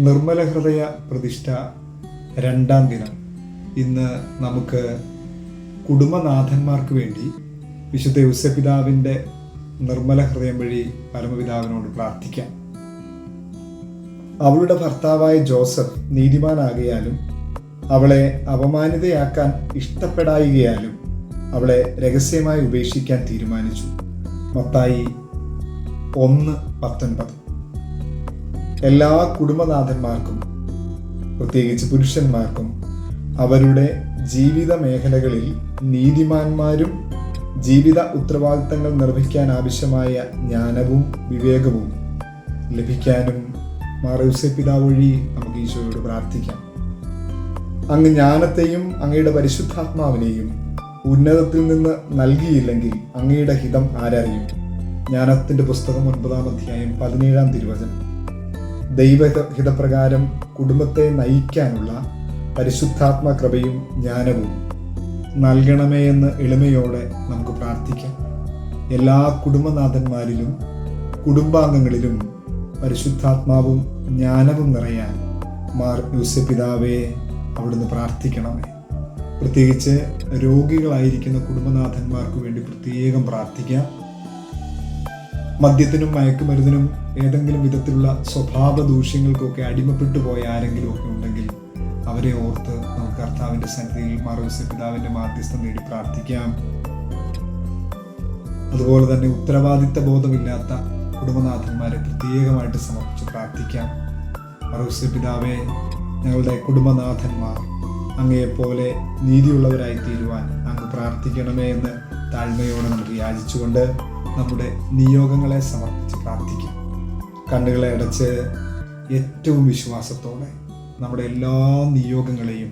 നിർമ്മല ഹൃദയ പ്രതിഷ്ഠ രണ്ടാം ദിനം. ഇന്ന് നമുക്ക് കുടുംബനാഥന്മാർക്ക് വേണ്ടി വിശുദ്ധ യുസപിതാവിന്റെ നിർമ്മല ഹൃദയം വഴി പരമപിതാവിനോട് പ്രാർത്ഥിക്കാം. അവളുടെ ഭർത്താവായ ജോസഫ് നീതിമാനാകിയാലും അവളെ അപമാനിതയാക്കാൻ ഇഷ്ടപ്പെടായികയാലും അവളെ രഹസ്യമായി ഉപേക്ഷിക്കാൻ തീരുമാനിച്ചു. മത്തായി ഒന്ന് പത്തൊൻപത്. എല്ലാ കുടുംബനാഥന്മാർക്കും പ്രത്യേകിച്ച് പുരുഷന്മാർക്കും അവരുടെ ജീവിത മേഖലകളിൽ നീതിമാന്മാരും ജീവിത ഉത്തരവാദിത്തങ്ങൾ നിർവഹിക്കാൻ ആവശ്യമായ ജ്ഞാനവും വിവേകവും ലഭിക്കാനും മാറൂസെ പിതാവ് വഴി നമുക്ക് ഈശോയോട് പ്രാർത്ഥിക്കാം. അങ്ങ് ജ്ഞാനത്തെയും അങ്ങയുടെ പരിശുദ്ധാത്മാവിനെയും ഉന്നതത്തിൽ നിന്ന് നൽകിയില്ലെങ്കിൽ അങ്ങയുടെ ഹിതം ആരറിയും? ജ്ഞാനത്തിന്റെ പുസ്തകം ഒൻപതാം അധ്യായം പതിനേഴാം തിരുവചനം. ദൈവഹിതപ്രകാരം കുടുംബത്തെ നയിക്കാനുള്ള പരിശുദ്ധാത്മ കൃപയും ജ്ഞാനവും നൽകണമേ എന്ന് എളിമയോടെ നമുക്ക് പ്രാർത്ഥിക്കാം. എല്ലാ കുടുംബനാഥന്മാരിലും കുടുംബാംഗങ്ങളിലും പരിശുദ്ധാത്മാവും ജ്ഞാനവും നിറയാൻ മാർ യൂസപിതാവെ അവിടുന്ന് പ്രാർത്ഥിക്കണമേ. പ്രത്യേകിച്ച് രോഗികളായിരിക്കുന്ന കുടുംബനാഥന്മാർക്ക് വേണ്ടി പ്രത്യേകം പ്രാർത്ഥിക്കാം. മദ്യത്തിനും മയക്കുമരുന്നിനും ഏതെങ്കിലും വിധത്തിലുള്ള സ്വഭാവ ദൂഷ്യങ്ങൾക്കൊക്കെ അടിമപ്പെട്ടു പോയ ആരെങ്കിലും ഒക്കെ ഉണ്ടെങ്കിൽ അവരെ ഓർത്ത് നമുക്ക് കർത്താവിന്റെ സന്നിധിയിൽ മറുവസ പിതാവിന്റെ മാധ്യസ്ഥം നേടി പ്രാർത്ഥിക്കാം. അതുപോലെ തന്നെ ഉത്തരവാദിത്ത ബോധമില്ലാത്ത കുടുംബനാഥന്മാരെ പ്രത്യേകമായിട്ട് സമർപ്പിച്ച് പ്രാർത്ഥിക്കാം. മറുവസ പിതാവെ ഞങ്ങളുടെ കുടുംബനാഥന്മാർ അങ്ങയെപ്പോലെ നീതിയുള്ളവരായി തീരുവാൻ അങ്ങ് പ്രാർത്ഥിക്കണമേ എന്ന് താഴ്മയോടെ നമുക്ക് യാചിച്ചുകൊണ്ട് നമ്മുടെ നിയോഗങ്ങളെ സമർപ്പിച്ച് പ്രാർത്ഥിക്കാം. കണ്ണുകളെ അടച്ച് ഏറ്റവും വിശ്വാസത്തോടെ നമ്മുടെ എല്ലാ നിയോഗങ്ങളെയും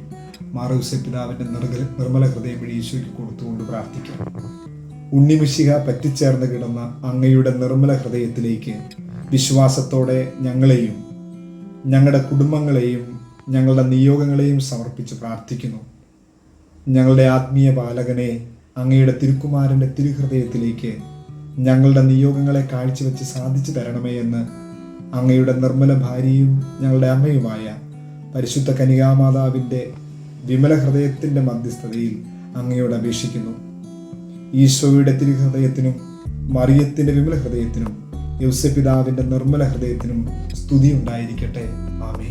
മാറൂസ പിതാവിന്റെ നിർഗ നിർമ്മല ഹൃദയം വഴി ഈശോയ്ക്ക് കൊടുത്തുകൊണ്ട് പ്രാർത്ഥിക്കാം. ഉണ്ണിമിഷിക പറ്റിച്ചേർന്ന് കിടന്ന അങ്ങയുടെ നിർമ്മല ഹൃദയത്തിലേക്ക് വിശ്വാസത്തോടെ ഞങ്ങളെയും ഞങ്ങളുടെ കുടുംബങ്ങളെയും ഞങ്ങളുടെ നിയോഗങ്ങളെയും സമർപ്പിച്ച് പ്രാർത്ഥിക്കുന്നു. ഞങ്ങളുടെ ആത്മീയ പാലകനെ അങ്ങയുടെ തിരുക്കുമാരന്റെ തിരുഹൃദയത്തിലേക്ക് ഞങ്ങളുടെ നിയോഗങ്ങളെ കാഴ്ചവെച്ച് സാധിച്ചു തരണമേ എന്ന് അങ്ങയുടെ നിർമ്മല ഭാര്യയും ഞങ്ങളുടെ അമ്മയുമായ പരിശുദ്ധ കനികാമാതാവിന്റെ വിമല ഹൃദയത്തിന്റെ മധ്യസ്ഥതയിൽ അങ്ങയോട് അപേക്ഷിക്കുന്നു. ഈശോയുടെ തിരുഹൃദയത്തിനും മറിയത്തിന്റെ വിമല ഹൃദയത്തിനും യൗസപിതാവിന്റെ നിർമ്മല ഹൃദയത്തിനും സ്തുതി ഉണ്ടായിരിക്കട്ടെ. ആമേ